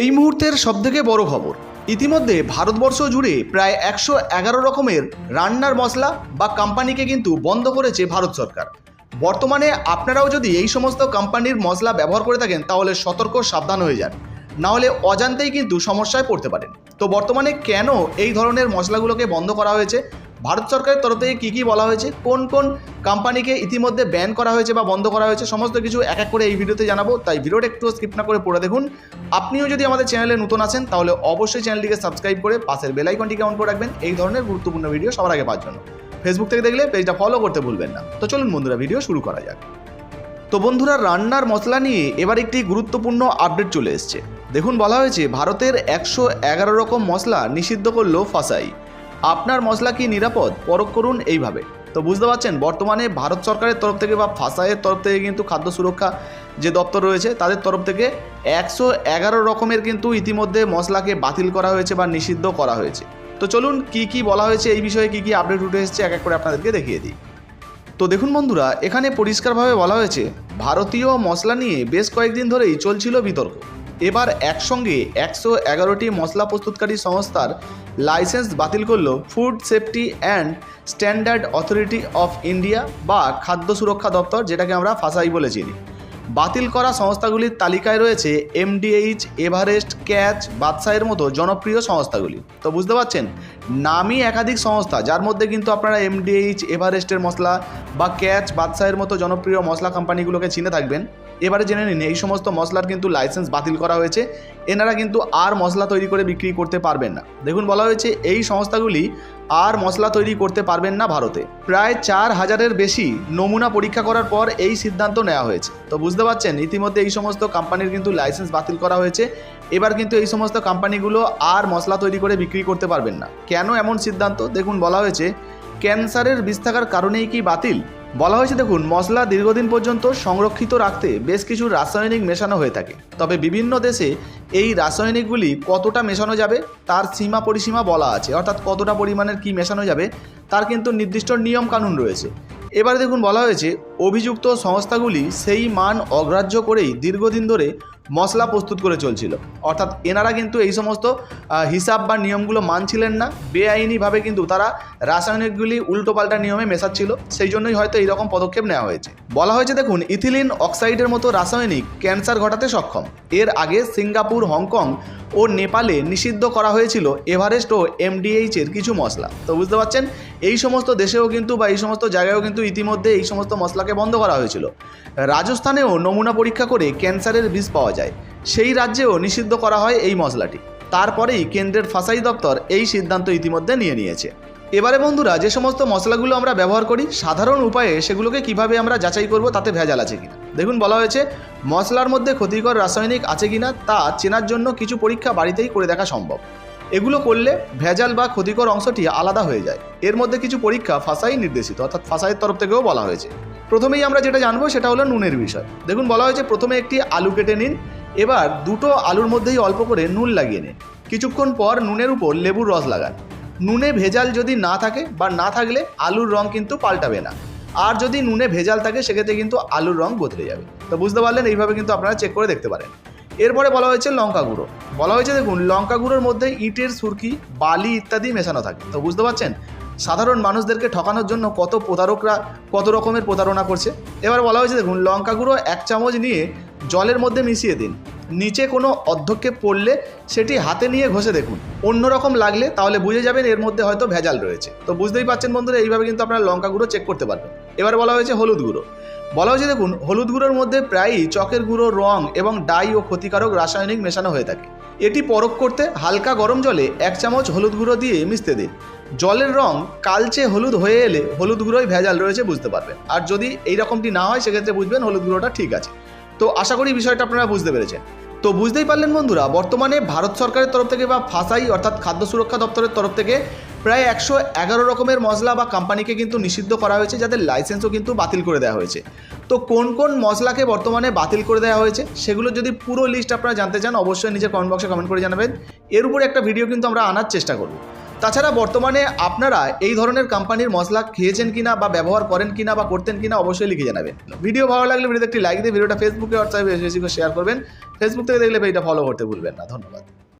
এই মুহূর্তের সবথেকে বড় খবর, ইতিমধ্যে ভারতবর্ষ জুড়ে প্রায় একশো এগারো রকমের রান্নার মশলা বা কোম্পানিকে কিন্তু বন্ধ করেছে ভারত সরকার। বর্তমানে আপনারাও যদি এই সমস্ত কোম্পানির মশলা ব্যবহার করে থাকেন, তাহলে সতর্ক, সাবধান হয়ে যান। না হলে অজান্তেই কিন্তু সমস্যায় পড়তে পারেন। তো বর্তমানে কেন এই ধরনের মশলাগুলোকে বন্ধ করা হয়েছে? ভারত সরকারের তরফ থেকে কী কী বলা হয়েছে? কোন কোন কোম্পানিকে ইতিমধ্যে ব্যান করা হয়েছে বা বন্ধ করা হয়েছে? সমস্ত কিছু এক এক করে এই ভিডিওতে জানাব। তাই ভিডিওটা একটু স্কিপ না করে পড়ে দেখুন। আপনিও যদি আমাদের চ্যানেলে নতুন আছেন, তাহলে অবশ্যই চ্যানেলটিকে সাবস্ক্রাইব করে পাশের বেল আইকনটিকে অন করে রাখবেন। এই ধরনের গুরুত্বপূর্ণ ভিডিও সবার আগে পাওয়ার জন্য। ফেসবুক থেকে দেখলে পেজটা ফলো করতে ভুলবেন না। তো চলুন বন্ধুরা ভিডিও শুরু করা যাক। তো বন্ধুরা, রান্নার মশলা নিয়ে এবার একটি গুরুত্বপূর্ণ আপডেট চলে এসছে। দেখুন, বলা হয়েছে, ভারতের একশো এগারো রকম মশলা নিষিদ্ধ করল ফাসাই। আপনার মশলা কি নিরাপদ? পরখ করুন এইভাবে। তো বুঝতে পারছেন, বর্তমানে ভারত সরকারের তরফ থেকে বা ফাসাইয়ের তরফ থেকে কিন্তু খাদ্য সুরক্ষা যে দপ্তর রয়েছে, তাদের তরফ থেকে একশো এগারো রকমের কিন্তু ইতিমধ্যে মশলাকে বাতিল করা হয়েছে বা নিষিদ্ধ করা হয়েছে। তো চলুন কি কি বলা হয়েছে, এই বিষয়ে কি কি আপডেট উঠে এসেছে, এক এক করে আপনাদেরকে দেখিয়ে দিই। তো দেখুন বন্ধুরা, এখানে পরিষ্কারভাবে বলা হয়েছে, ভারতীয় মশলা নিয়ে বেশ কয়েকদিন ধরেই চলছিল বিতর্ক। এবার একসঙ্গে একশো এগারোটি মশলা প্রস্তুতকারী সংস্থার লাইসেন্স বাতিল করল food safety and standard authority of India বা খাদ্য সুরক্ষা দপ্তর, যেটাকে আমরা ফাসাই বলে চিনি। বাতিল করা সংস্থাগুলির তালিকায় রয়েছে এমডিএইচ, এভারেস্ট, ক্যাচ, বাদশাহের মতো জনপ্রিয় সংস্থাগুলি। তো বুঝতে পারছেন? নামই একাধিক সংস্থা, যার মধ্যে কিন্তু আপনারা এমডিএইচ, এভারেস্টের মশলা বা ক্যাচ, বাদশাহের মতো জনপ্রিয় মশলা কোম্পানিগুলোকে চিনে থাকবেন। এবারে জেনে নিন, এই সমস্ত মশলার কিন্তু লাইসেন্স বাতিল করা হয়েছে। এনারা কিন্তু আর মশলা তৈরি করে বিক্রি করতে পারবেন না। দেখুন, বলা হয়েছে এই সংস্থাগুলি আর মশলা তৈরি করতে পারবেন না ভারতে। প্রায় চার হাজারের বেশি নমুনা পরীক্ষা করার পর এই সিদ্ধান্ত নেওয়া হয়েছে। তো বুঝতে পারছেন, ইতিমধ্যে এই সমস্ত কোম্পানির কিন্তু লাইসেন্স বাতিল করা হয়েছে। এবার কিন্তু এই সমস্ত কোম্পানিগুলো আর মশলা তৈরি করে বিক্রি করতে পারবেন না। কেন এমন সিদ্ধান্ত? দেখুন, বলা হয়েছে, ক্যান্সারের বিষ থাকার কারণেই কি বাতিল? বলা হয়েছে দেখুন, মশলা দীর্ঘদিন পর্যন্ত সংরক্ষিত রাখতে বেশ কিছু রাসায়নিক মেশানো হয়ে থাকে। তবে বিভিন্ন দেশে এই রাসায়নিকগুলি কতটা মেশানো যাবে, তার সীমা পরিসীমা বলা আছে। অর্থাৎ কতটা পরিমাণের কি মেশানো যাবে, তার কিন্তু নির্দিষ্ট নিয়ম কানুন রয়েছে। এবারে দেখুন, বলা হয়েছে, অভিযুক্ত সংস্থাগুলি সেই মান অগ্রাহ্য করেই দীর্ঘদিন ধরে মশলা প্রস্তুত করে চলছিল। অর্থাৎ এনারা কিন্তু এই সমস্ত হিসাব বা নিয়মগুলো মানছিলেন না। বেআইনিভাবে কিন্তু তারা রাসায়নিকগুলি উল্টোপাল্টা নিয়মে মেশাচ্ছিল। সেই জন্যই হয়তো এইরকম পদক্ষেপ নেওয়া হয়েছে। বলা হয়েছে, দেখুন, ইথিলিন অক্সাইডের মতো রাসায়নিক ক্যান্সার ঘটাতে সক্ষম। এর আগে সিঙ্গাপুর, হংকং ও নেপালে নিষিদ্ধ করা হয়েছিল এভারেস্ট ও এমডিএইচ এর কিছু মশলা। তো বুঝতে পারছেন, এই সমস্ত দেশেও কিন্তু বা এই সমস্ত জায়গায়ও কিন্তু ইতিমধ্যে এই সমস্ত মশলাকে বন্ধ করা হয়েছিল। রাজস্থানেও নমুনা পরীক্ষা করে ক্যান্সারের বিষ পাওয়া যায়। সেই রাজ্যেও নিষিদ্ধ করা হয় এই মশলাটি। তারপরেই কেন্দ্রের ফাসাই দপ্তর এই সিদ্ধান্ত ইতিমধ্যে নিয়ে নিয়েছে। এবারে বন্ধুরা, যে সমস্ত মশলাগুলো আমরা ব্যবহার করি, সাধারণ উপায়ে সেগুলোকে কীভাবে আমরা যাচাই করব তাতে ভেজাল আছে কিনা? দেখুন, বলা হয়েছে, মশলার মধ্যে ক্ষতিকর রাসায়নিক আছে কিনা তা চেনার জন্য কিছু পরীক্ষা বাড়িতেই করে দেখা সম্ভব। এগুলো করলে ভেজাল বা ক্ষতিকর অংশটি আলাদা হয়ে যায়। এর মধ্যে কিছু পরীক্ষা ফাসাই নির্দেশিত, অর্থাৎ ফাসাইয়ের তরফ থেকেও বলা হয়েছে। প্রথমেই আমরা যেটা জানব সেটা হলো নুনের বিষয়। দেখুন, বলা হয়েছে, প্রথমে একটি আলু কেটে নিন, এবার দুটো আলুর মধ্যেই অল্প করে নুন লাগিয়ে নিন। কিছুক্ষণ পর নুনের উপর লেবুর রস লাগান। নুনে ভেজাল যদি না থাকে বা না থাকলে আলুর রং কিন্তু পাল্টাবে না। আর যদি নুনে ভেজাল থাকে, সেক্ষেত্রে কিন্তু আলুর রং বদলে যাবে। তো বুঝতে পারলেন? এইভাবে কিন্তু আপনারা চেক করে দেখতে পারেন। এরপরে বলা হয়েছে লঙ্কা গুঁড়ো। বলা হয়েছে, দেখুন, লঙ্কা গুঁড়োর মধ্যে ইটের সুরকি, বালি ইত্যাদি মেশানো থাকে। তো বুঝতে পারছেন? সাধারণ মানুষদেরকে ঠকানোর জন্য কত প্রতারকরা, কত রকমের প্রতারণা করছে। এবার বলা হয়েছে, দেখুন, লঙ্কা গুঁড়ো এক চামচ নিয়ে জলের মধ্যে মিশিয়ে দিন। নিচে কোনো অধ্যক্ষে পড়লে সেটি হাতে নিয়ে ঘষে দেখুন। অন্যরকম লাগলে তাহলে বুঝে যাবেন এর মধ্যে হয়তো ভেজাল রয়েছে। তো বুঝতেই পারছেন বন্ধুরা, এইভাবে কিন্তু আপনারা লঙ্কা গুঁড়ো চেক করতে পারবেন। এবার বলা হয়েছে হলুদ গুঁড়ো। বলা হয়েছে দেখুন, হলুদ গুঁড়োর মধ্যে প্রায়ই চকের গুঁড়ো, রং এবং ডাই ও ক্ষতিকারক রাসায়নিক মেশানো হয়ে থাকে। এটি পরখ করতে হালকা গরম জলে এক চামচ হলুদ গুঁড়ো দিয়ে মিশতে দিন। জলের রং কালচে হলুদ হয়ে এলে হলুদ গুঁড়োয় ভেজাল রয়েছে বুঝতে পারবেন। আর যদি এই রকমটি না হয়, সেক্ষেত্রে বুঝবেন হলুদ গুঁড়োটা ঠিক আছে। তো আশা করি বিষয়টা আপনারা বুঝতে পেরেছেন। তো বুঝতেই পারলেন বন্ধুরা, বর্তমানে ভারত সরকারের তরফ থেকে বা ফাসাই অর্থাৎ খাদ্য সুরক্ষা দপ্তরের তরফ থেকে প্রায় একশো এগারো রকমের মশলা বা কোম্পানিকে কিন্তু নিষিদ্ধ করা হয়েছে, যাদের লাইসেন্সও কিন্তু বাতিল করে দেওয়া হয়েছে। তো কোন কোন মশলাকে বর্তমানে বাতিল করে দেওয়া হয়েছে, সেগুলো যদি পুরো লিস্ট আপনারা জানতে চান, অবশ্যই নিজের কমেন্ট বক্সে কমেন্ট করে জানাবেন। এর উপরে একটা ভিডিও কিন্তু আমরা আনার চেষ্টা করব। তাছাড়া বর্তমানে আপনারা এই ধরনের কোম্পানির মশলা খেয়েছেন কিনা বা ব্যবহার করেন কিনা বা করতেন কিনা অবশ্যই লিখে জানাবেন। ভিডিও ভালো লাগলে ভিডিওতে একটি লাইক দিয়ে ভিডিওটা ফেসবুকে হোয়াটসঅ্যাপে বেশি করে শেয়ার করবেন। ফেসবুক থেকে দেখলে পেজটা ফলো করতে ভুলবেন না। ধন্যবাদ।